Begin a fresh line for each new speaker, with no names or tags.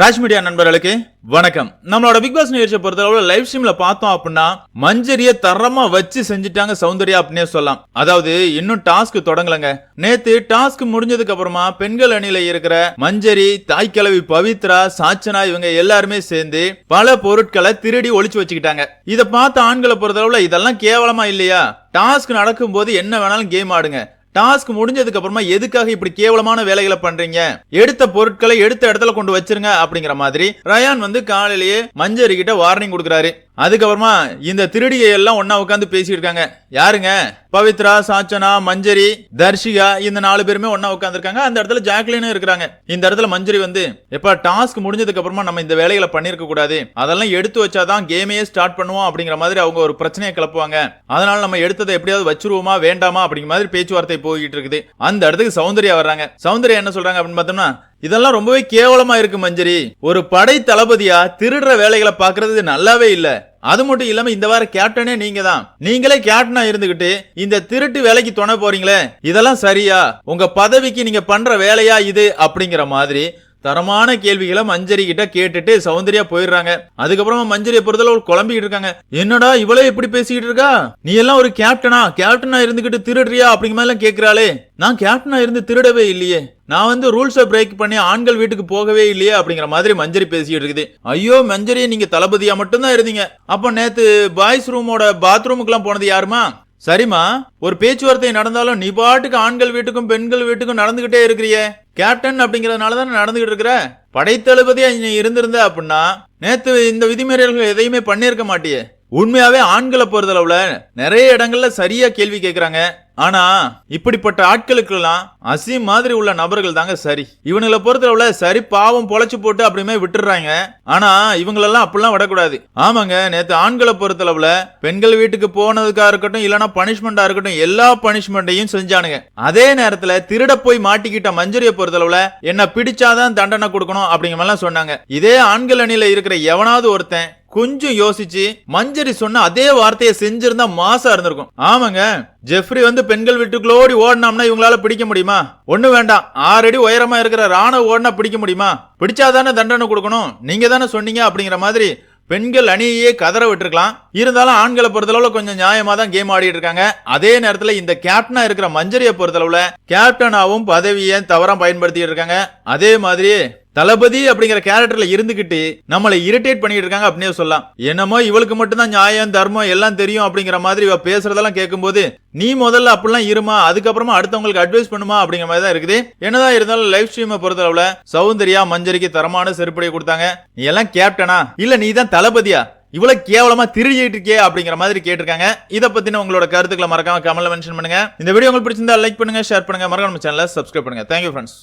Raj media நண்பர்களுக்கு வணக்கம். நம்மளோட பிக் பாஸ் நிகழ்ச்சியை பொறுத்தளவு லைவ் ஸ்ட்ரீம்ல பார்த்தோம் அப்படின்னா மஞ்சரிய தரமா வச்சு செஞ்சுட்டாங்க சௌந்தர்யா அப்படின்னே சொல்லலாம். அதாவது இன்னும் டாஸ்க் தொடங்கலங்க. நேத்து டாஸ்க் முடிஞ்சதுக்கு அப்புறமா பெண்கள் அணியில இருக்கிற மஞ்சரி தாய்க்கிழவி பவித்ரா சாச்சனா இவங்க எல்லாருமே சேர்ந்து பல பொருட்களை திருடி ஒழிச்சு வச்சுக்கிட்டாங்க. இதை பார்த்த ஆண்களை பொறுத்தளவுல இதெல்லாம் கேவலமா இல்லையா? டாஸ்க் நடக்கும்போது என்ன வேணாலும் கேம் ஆடுங்க. டாஸ்க் முடிஞ்சதுக்கு அப்புறமா எதுக்காக இப்படி கேவலமான வேலைகளை பண்றீங்க? எடுத்த பொருட்களை எடுத்த இடத்துல கொண்டு வச்சிருங்க அப்படிங்கிற மாதிரி ரயான் வந்து காலையிலேயே மஞ்சரி கிட்ட வார்னிங் கொடுக்குறாரு. அதுக்கப்புறமா இந்த திருடியை எல்லாம் ஒன்னா உட்காந்து பேசிட்டு இருக்காங்க யாருங்க? பவித்ரா சாச்சனா மஞ்சரி தர்ஷிகா இந்த நாலு பேருமே ஒன்னா உட்காந்துருக்காங்க அந்த இடத்துல ஜாக்லினும் இருக்கிறாங்க. இந்த இடத்துல மஞ்சரி வந்து எப்ப டாஸ்க் முடிஞ்சதுக்கு அப்புறமா நம்ம இந்த வேலைகளை பண்ணிருக்க கூடாது. அதெல்லாம் எடுத்து வச்சாதான் கேமையே ஸ்டார்ட் பண்ணுவோம் அப்படிங்கிற மாதிரி அவங்க ஒரு பிரச்சனையை கிளப்புவாங்க. அதனால நம்ம எடுத்ததை எப்படியாவது வச்சிருவோமா வேண்டாமா அப்படிங்கிற மாதிரி பேச்சுவார்த்தை போய்கிட்டு இருக்குது. அந்த இடத்துக்கு சௌந்தர்யா வர்றாங்க. சௌந்தர்யா என்ன சொல்றாங்க அப்படின்னு பார்த்தோம்னா இதெல்லாம் ரொம்பவே கேவலமா இருக்கு மஞ்சரி. ஒரு படை தளபதியா திருடுற வேலைகளை பாக்குறது நல்லாவே இல்ல. அது மட்டும் இல்லாம இந்த வார கேப்டனே நீங்க தான். நீங்களே கேப்டனா இருந்துகிட்டு இந்த திருட்டு வேலைக்கு துணை போறீங்களே இதெல்லாம் சரியா? உங்க பதவிக்கு நீங்க பண்ற வேலையா இது? அப்படிங்கிற மாதிரி தரமான கேள்விகளை மஞ்சரி கிட்ட கேட்டுட்டு சௌந்தர்யா போயிடுறாங்க. அதுக்கப்புறமா மஞ்சளை பொறுத்தல ஒரு குழம்பிக்கிட்டு இருக்காங்க. என்னடா இவ்வளவு எப்படி பேசிக்கிட்டு இருக்கா? நீ எல்லாம் ஒரு கேப்டனா கேப்டனா இருந்துகிட்டு திருடுறியா? அப்படிங்கிற மாதிரி எல்லாம் கேக்குறாளே. நான் கேப்டனா இருந்து திருடவே இல்லையே. நான் வந்து ரூல்ஸை பிரேக் பண்ணி ஆண்கள் வீட்டுக்கு போகவே இல்லையே அப்படிங்கிற மாதிரி மஞ்சரி பேசிக்கிட்டு இருக்குது. ஐயோ மஞ்சரி நீங்க தளபதியா மட்டும்தான் இருந்தீங்க. அப்ப நேத்து பாய்ஸ் ரூமோட பாத்ரூமுக்குலாம் போனது யாருமா? சரிம்மா ஒரு பேச்சுவார்த்தை நடந்தாலும் நீ பாட்டுக்கு ஆண்கள் வீட்டுக்கும் பெண்கள் வீட்டுக்கும் நடந்துகிட்டே இருக்கிறியே. கேப்டன் அப்படிங்கறதுனால தானே நடந்துகிட்டு இருக்கிற? படைத்தளபதியா நீ இருந்திருந்த அப்படின்னா நேத்து இந்த விதிமீறல்கள் எதையுமே பண்ணியிருக்க மாட்டியே. உண்மையாவே ஆண்களை பொறுத்தளவுல நிறைய இடங்கள்ல சரியா கேள்வி கேட்கறாங்க ஆனா இப்படிப்பட்ட ஆட்களுக்கெல்லாம் அசீம் மாதிரி உள்ள நபர்கள் தாங்க சரி. இவனுங்களை பொறுத்தளவுல சரி பாவம் பொழைச்சு போட்டு அப்படியுமே விட்டுறாங்க ஆனா இவங்களெல்லாம் அப்படிலாம் விடக்கூடாது. ஆமாங்க நேத்து ஆண்களை பொறுத்தளவுல பெண்கள் வீட்டுக்கு போனதுக்கா இருக்கட்டும் இல்லைனா பனிஷ்மெண்டா இருக்கட்டும் எல்லா பனிஷ்மெண்ட்டையும் செஞ்சானுங்க. அதே நேரத்துல திருட போய் மாட்டிக்கிட்ட மஞ்சரியை பொறுத்தளவுல என்ன பிடிச்சாதான் தண்டனை கொடுக்கணும் அப்படிங்கிற மாதிரிலாம் சொன்னாங்க. இதே ஆண்கள் அணியில இருக்கிற எவனாவது ஒருத்தன் கொஞ்சம் யோசிச்சு மஞ்சரி சொன்ன அதே வார்த்தையை செஞ்சிருந்தா மாசா இருந்திருக்கும். ஆமாங்க. ஜெஃப்ரி வந்து பெண்கள் வீட்டுக்குள்ளோடி ஓடினோம்னா இவங்களால பிடிக்க முடியுமா? ஒண்ணு வேண்டாம். ஆறடி உயரமா இருக்கிற ராணுவ ஓடினா பிடிக்க முடியுமா? பிடிச்சாதானே தண்டனை கொடுக்கணும். நீங்க தானே சொன்னீங்க அப்படிங்கிற மாதிரி பெண்கள் அணியையே கதற விட்டுருக்கலாம். இருந்தாலும் ஆண்களை பொறுத்தளவுல கொஞ்சம் நியாயமா தான் கேம் ஆடிட்டு இருக்காங்க. அதே நேரத்துல இந்த கேப்டனா இருக்கிற மஞ்சரியை பொறுத்தளவுல கேப்டனாவும் பதவியை தவறா பயன்படுத்திட்டு இருக்காங்க. அதே மாதிரி தளபதி அப்படிங்கிற கேரக்டர்ல இருந்துகிட்டு நம்மளை இரிட்டேட் பண்ணிட்டு இருக்காங்க அப்படின்னே சொல்லலாம். என்னமோ இவளுக்கு மட்டும்தான் நியாயம் தர்மம் எல்லாம் தெரியும் அப்படிங்கிற மாதிரி இவ பேசுறதெல்லாம் கேட்கும்போது நீ முதல்ல அப்படிலாம் இருமா அதுக்கப்புறமா அடுத்தவங்களுக்கு அட்வைஸ் பண்ணுமா? அப்படிங்கிற மாதிரி தான் இருக்குது. என்னதான் இருந்தாலும் லைவ் ஸ்ட்ரீமை பொறுத்தளவுல சௌந்தர்யா மஞ்சரிக்கு தரமான செருப்படியை கொடுத்தாங்க. நீ எல்லாம் கேப்டனா இல்ல நீ தான் தளபதியா? இவ்வளவு கேவலமா திருடிட்டு இருக்கே அப்படிங்கிற மாதிரி கேட்டிருக்காங்க. இதை பத்தின உங்களோட கருத்துக்களை மறக்காம கமெண்ட்ல மென்ஷன் பண்ணுங்க. இந்த வீடியோ உங்களுக்கு பிடிச்சிருந்தா லைக் பண்ணுங்க ஷேர் பண்ணுங்க. மறக்காம சேனலை சப்ஸ்கிரைப் பண்ணுங்க. Thank you friends